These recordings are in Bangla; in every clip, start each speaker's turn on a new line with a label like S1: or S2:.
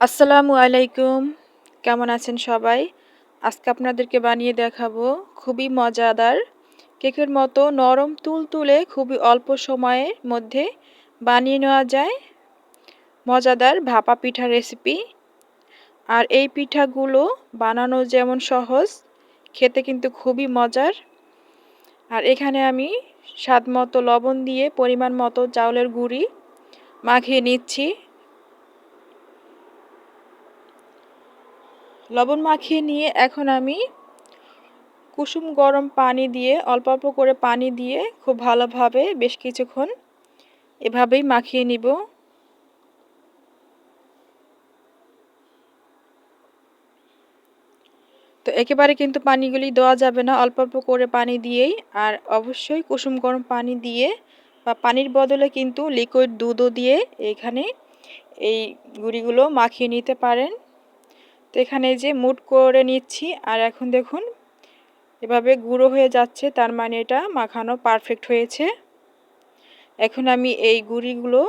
S1: আসসালামু আলাইকুম। কেমন আছেন সবাই? আজকে আপনাদেরকে বানিয়ে দেখাবো খুবই মজাদার, কেকের মতো নরম তুল তুলে খুবই অল্প সময়ের মধ্যে বানিয়ে নেওয়া যায়। মজাদার ভাপা পিঠা রেসিপি আর এই পিঠাগুলো বানানো যেমন সহজ, খেতে কিন্তু খুবই মজার। আর এখানে আমি স্বাদ মতো লবণ দিয়ে পরিমাণ মতো চাউলের গুঁড়ি মাখিয়ে নিচ্ছি। লবণ মাখিয়ে নিয়ে এখন আমি কুসুম গরম পানি দিয়ে, অল্প অল্প করে পানি দিয়ে খুব ভালোভাবে বেশ কিছুক্ষণ এভাবেই মাখিয়ে নিব। তো একেবারে কিন্তু পানিগুলি দেওয়া যাবে না, অল্প অল্প করে পানি দিয়েই। আর অবশ্যই কুসুম গরম পানি দিয়ে বা পানির বদলে কিন্তু লিকুইড দুধও দিয়ে এখানে এই গুঁড়িগুলো মাখিয়ে নিতে পারেন। তো এখানে যে মুট করে নিচ্ছি, আর এখন দেখুন, এভাবে গুঁড়ো হয়ে যাচ্ছে, তার মানে এটা মাখানো পারফেক্ট হয়েছে। এখন আমি এই গুঁড়িগুলো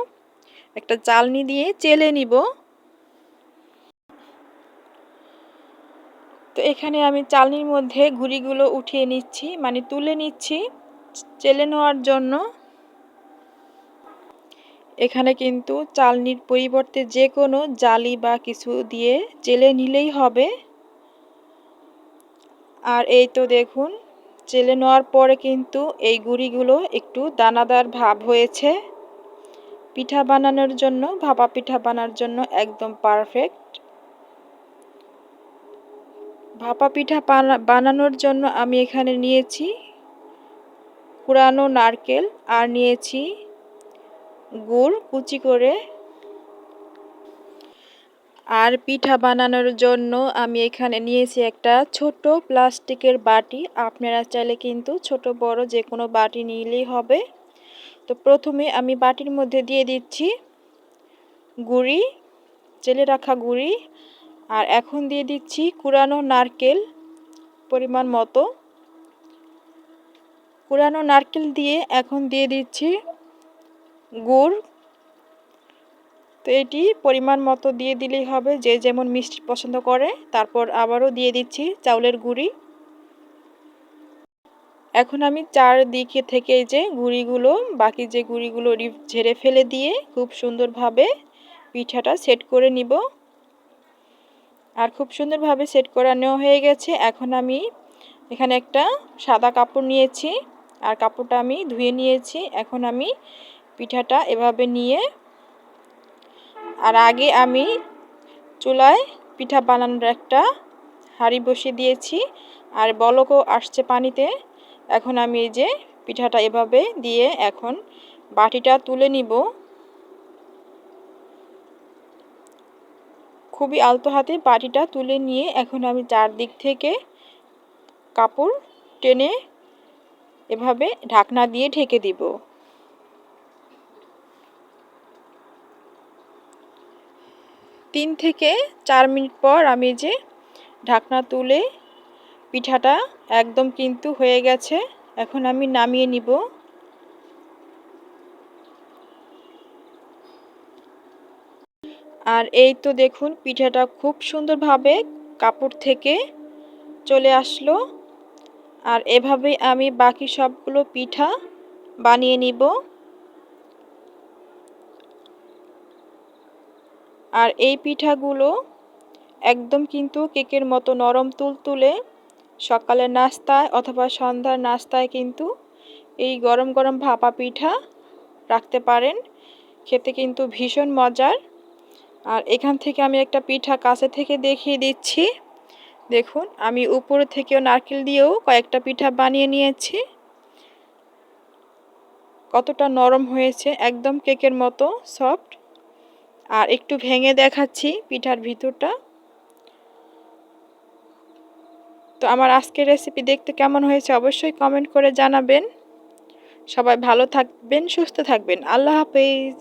S1: একটা চালনি দিয়ে চেলে নিব। তো এখানে আমি চালনির মধ্যে গুঁড়িগুলো উঠিয়ে নিচ্ছি মানে তুলে নিচ্ছি চেলে নেওয়ার জন্য। এখানে কিন্তু চালনির পরিবর্তে যে কোনো জালি বা কিছু দিয়ে চেলে নিলেই হবে। আর এই তো দেখুন, চেলে নেওয়ার পরে কিন্তু এই গুঁড়িগুলো একটু দানাদার ভাব হয়েছে। পিঠা বানানোর জন্য, ভাপা পিঠা বানানোর জন্য একদম পারফেক্ট ভাপা পিঠা বানানোর জন্য আমি এখানে নিয়েছি কুড়ানো নারকেল আর নিয়েছি গুড় কুচি করে আর পিঠা বানানোর জন্য আমি এখানে নিয়েছি একটা ছোট প্লাস্টিকের বাটি। আপনারা চাইলে কিন্তু ছোট, বড় যে কোনো বাটি নিলেই হবে। তো প্রথমে আমি বাটির মধ্যে দিয়ে দিচ্ছি গুড়ি, চেলে রাখা গুড়ি। আর এখন দিয়ে দিচ্ছি কুরানো নারকেল পরিমাণ মতো। কুড়ানো নারকেল দিয়ে এখন দিয়ে দিচ্ছি গুড়, তো এটি পরিমাণ মতো দিয়ে দিলেই হবে, যে যেমন মিষ্টি পছন্দ করে। তারপর আবারও দিয়ে দিচ্ছি চাউলের গুঁড়ি। এখন আমি চারদিকে থেকে যে গুঁড়িগুলো, বাকি যে গুঁড়িগুলো ঝেড়ে ফেলে দিয়ে খুব সুন্দরভাবে পিঠাটা সেট করে নিব। আর খুব সুন্দরভাবে সেট করা নেওয়া হয়ে গেছে। এখন আমি এখানে একটা সাদা কাপড় নিয়েছি, আর কাপড়টা আমি ধুয়ে নিয়েছি। এখন আমি পিঠাটা এভাবে নিয়ে, আর আগে আমি চুলায় পিঠা বানানোর একটা হাঁড়ি বসিয়ে দিয়েছি, আর বলকও আসছে পানিতে। এখন আমি এই যে পিঠাটা এভাবে দিয়ে এখন বাটিটা তুলে নিব। খুবই আলতো হাতে বাটিটা তুলে নিয়ে এখন আমি চারদিক থেকে কাপড় টেনে এভাবে ঢাকনা দিয়ে ঢেকে দিব। তিন থেকে চার মিনিট পর আমি যে ঢাকনা তুলে পিঠাটা একদম কিন্তু হয়ে গেছে। এখন আমি নামিয়ে নিব। আর এই তো দেখুন পিঠাটা খুব সুন্দরভাবে কাপড় থেকে চলে আসলো। আর এভাবেই আমি বাকি সবগুলো পিঠা বানিয়ে নিব। আর এই পিঠাগুলো একদম কিন্তু কেকের মতো নরম তুল তুলে সকালের নাস্তায় অথবা সন্ধ্যার নাস্তায় কিন্তু এই গরম গরম ভাপা পিঠা রাখতে পারেন। খেতে কিন্তু ভীষণ মজার। আর এখান থেকে আমি একটা পিঠা কাছে থেকে দেখিয়ে দিচ্ছি। দেখুন, আমি উপরে থেকেও নারকেল দিয়েও কয়েকটা পিঠা বানিয়ে নিয়েছি। কতটা নরম হয়েছে, একদম কেকের মতো, সফট। আর একটু ভেঙে দেখাচ্ছি পিঠার ভিতরটা। তো আমার আজকের রেসিপি দেখতে কেমন হয়েছে অবশ্যই কমেন্ট করে জানাবেন। সবাই ভালো থাকবেন, সুস্থ থাকবেন। আল্লাহ হাফেজ।